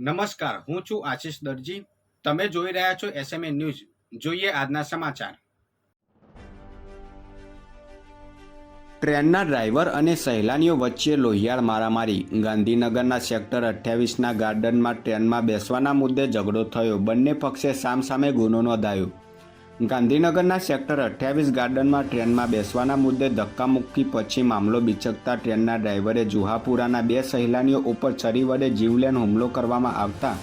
નમસ્કાર, હું છું આશિષ દરજી. તમે જોઈ રહ્યા છો એસએમએ ન્યૂઝ જોઈએ આજના સમાચાર. ટ્રેનના ડ્રાઈવર અને સહેલાણીઓ વચ્ચે લોહિયાળ મારામારી. ગાંધીનગરના સેક્ટર અઠ્યાવીસના ગાર્ડનમાં ટ્રેનમાં બેસવાના મુદ્દે ઝઘડો થયો. બંને પક્ષે સામસામે ગુનો નોંધાયો. ગાંધીનગરના સેક્ટર અઠ્યાવીસ ગાર્ડનમાં ટ્રેનમાં બેસવાના મુદ્દે ધક્કામુક્કી પછી મામલો બિચકતા ટ્રેનના ડ્રાઈવરે જુહાપુરાના બે સહેલાનીઓ ઉપર છરી વડે જીવલેણ હુમલો કરવામાં આવતા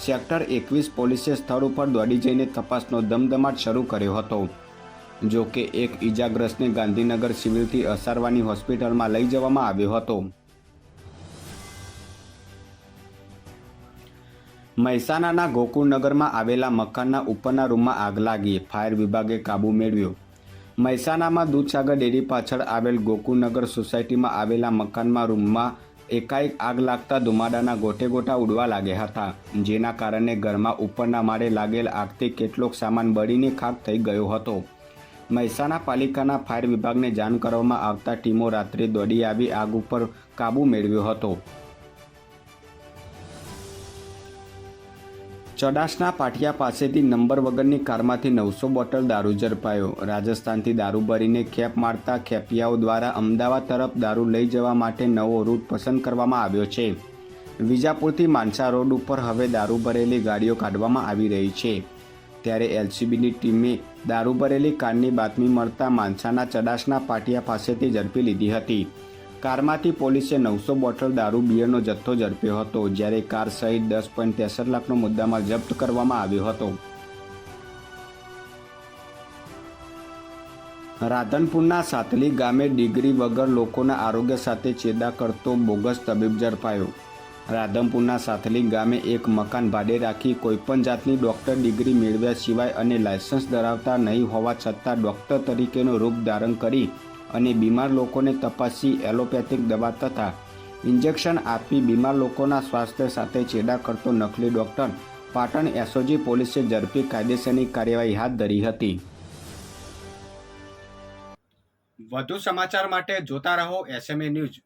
સેક્ટર એકવીસ પોલીસે સ્થળ ઉપર દોડી જઈને તપાસનો ધમધમાટ શરૂ કર્યો હતો. જો કે એક ઈજાગ્રસ્તને ગાંધીનગર સિવિલથી અસારવાની હોસ્પિટલમાં લઈ જવામાં આવ્યો હતો. મહેસાણાના ગોકુળનગરમાં આવેલા મકાનના ઉપરના રૂમમાં આગ લાગી. ફાયર વિભાગે કાબૂ મેળવ્યો. મહેસાણામાં દૂધસાગર ડેરી પાછળ આવેલ ગોકુળનગર સોસાયટીમાં આવેલા મકાનમાં રૂમમાં એકાએક આગ લાગતા ધુમાડાના ગોટે ગોટા ઉડવા લાગ્યા હતા. જેના કારણે ઘરમાં ઉપરના માળે લાગેલ આગથી કેટલોક સામાન બળીને ખાક થઈ ગયો હતો. મહેસાણા પાલિકાના ફાયર વિભાગને જાણ કરવામાં આવતા ટીમો રાત્રે દોડી આવી આગ ઉપર કાબૂ મેળવ્યો હતો. ચડાસના પાટિયા પાસેથી નંબર વગરની કારમાંથી નવસો બોટલ દારૂ ઝડપાયો. રાજસ્થાનથી દારૂ ભરીને ખેપ મારતા ખેપિયાઓ દ્વારા અમદાવાદ તરફ દારૂ લઈ જવા માટે નવો રૂટ પસંદ કરવામાં આવ્યો છે. વિજાપુરથી માનસા રોડ ઉપર હવે દારૂ ભરેલી ગાડીઓ કાઢવામાં આવી રહી છે. ત્યારે એલસીબીની ટીમે દારૂ ભરેલી કારની બાતમી મળતા માનસાના ચડાસના પાટિયા પાસેથી ઝડપી લીધી હતી. કારમાંથી પોલીસે નવસો બોટલ દારૂ, બિયરનો જથ્થો ઝડપ્યો હતો, જ્યારે કાર સહિત દસ પોઈન્ટ ત્રેસઠ લાખનો મુદ્દામાલ જપ્ત કરવામાં આવ્યો હતો. રાધનપુરના સાતલી ગામે ડિગ્રી વગર લોકોના આરોગ્ય સાથે ચેડા કરતો બોગસ તબીબ ઝડપાયો. રાધનપુરના સાતલી ગામે એક મકાન ભાડે રાખી કોઈપણ જાતની ડોક્ટર ડિગ્રી મેળવ્યા સિવાય અને લાયસન્સ ધરાવતા નહીં હોવા છતાં ડોક્ટર તરીકેનો રૂપ ધારણ કરી અને બીમાર લોકોને તપાસી એલોપેથિક દવા તથા ઇન્જેક્શન આપી બીમાર લોકોના સ્વાસ્થ્ય સાથે ચેડા કરતો નકલી ડોક્ટર પાટણ એસઓજી પોલીસે ઝડપી કાયદેસરની કાર્યવાહી હાથ ધરી હતી. વધુ સમાચાર માટે જોતા રહો એસએમએ ન્યૂઝ.